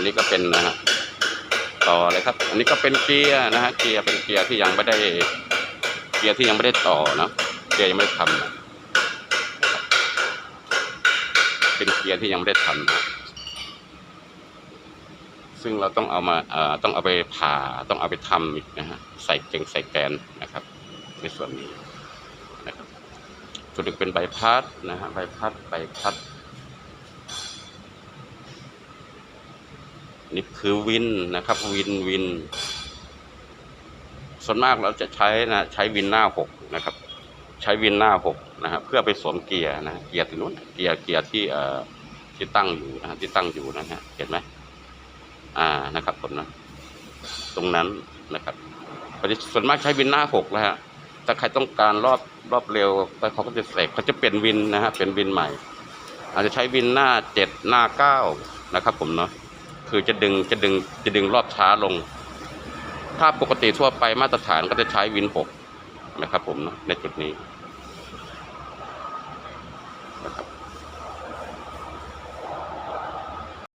อันนี้ก็เป็นนะฮะต่อเลยครับ อันนี้ก็เป็นเกียร์นะฮะเกียร์เป็นเกียร์ที่ยังไม่ได้ เกียร์ที่ยังไม่ได้ต่อเนาะเกียร์ยังไม่ได้ทำเป็นเกียร์ที่ยังไม่ได้ทำนะซึ่งเราต้องเอามาเอ่อต้องเอาไปผ่าต้องเอาไปทำอีกนะฮะใส่เกงใส่แกนนะครับ ในส่วนนี้นะครับส่วนหนึ่งเป็นใบพัดนะฮะใบพัดใบพัด นี่คือวินนะครับ วินวิน ส่วนมากเราจะใช้นะใช้วินหน้าหกนะครับ ใช้วินหน้าหกนะฮะเพื่อไปสวมเกียร์นะเกียร์ตรงนู้นเกียร์เกียร์ที่เอ่อที่ตั้งอยู่นะฮะที่ตั้งอยู่นะฮะเห็นไหมอ่านะครับผมนะตรงนั้นนะครับส่วนมากใช้วินหน้าหกแล้วฮะถ้าใครต้องการรอบรอบเร็วไปเขาก็จะเสกเขาจะเปลี่ยนวินนะฮะเป็นวินใหม่ อาจจะใช้วินหน้าเจ็ดหน้าเก้านะครับ ผมเนาะ คือจะดึงจะดึงจะดึงรอบช้าลง ถ้าปกติทั่วไปมาตรฐานก็จะใช้วินหกนะครับผมเนาะในจุดนี้